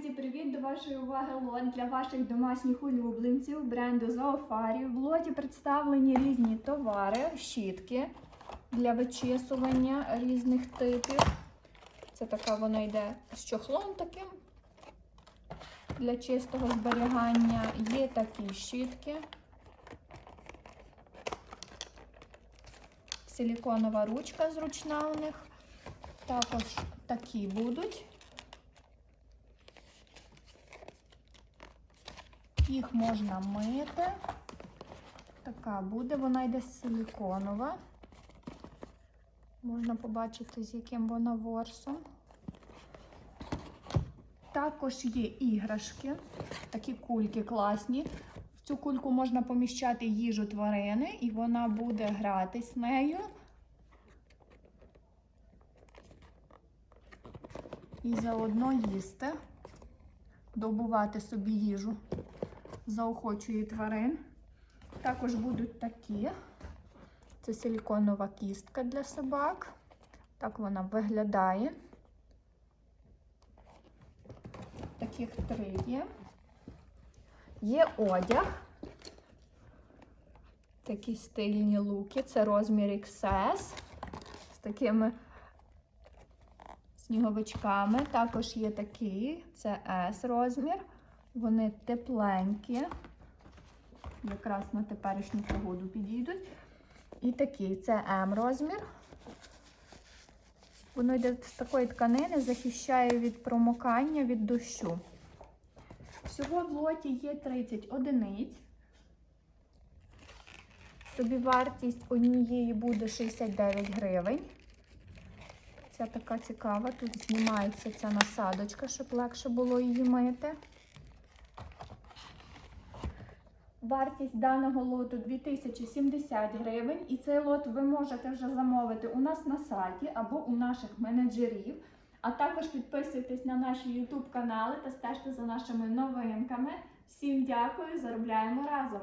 Друзі, привіт до вашої уваги лот для ваших домашніх улюбленців бренду Zoofarі. В лоті представлені різні товари, щітки для вичесування різних типів. Це така вона йде з чохлом таким для чистого зберігання. Є такі щітки. Силіконова ручка зручна у них. Також такі будуть. Їх можна мити. Така буде, вона йде силіконова. Можна побачити, з яким вона ворсом. Також є іграшки, такі кульки класні. В цю кульку можна поміщати їжу тварини, і вона буде гратись нею. І заодно їсти, добувати собі їжу заохочує тварин. Також будуть такі. Це силіконова кістка для собак. Так вона виглядає. Таких три є. Є одяг. Такі стильні луки. Це розмір XS з такими сніговичками. Також є такий, це S розмір. Вони тепленькі, якраз на теперішню погоду підійдуть. І такий це М розмір. Воно йде з такої тканини, захищає від промокання, від дощу. Всього в лоті є 30 одиниць. Собівартість однієї буде 69 гривень. Ця така цікава. Тут знімається ця насадочка, щоб легше було її мити. Вартість даного лоту 2070 гривень, і цей лот ви можете вже замовити у нас на сайті або у наших менеджерів. А також підписуйтесь на наші YouTube канали та стежте за нашими новинками. Всім дякую! Заробляємо разом!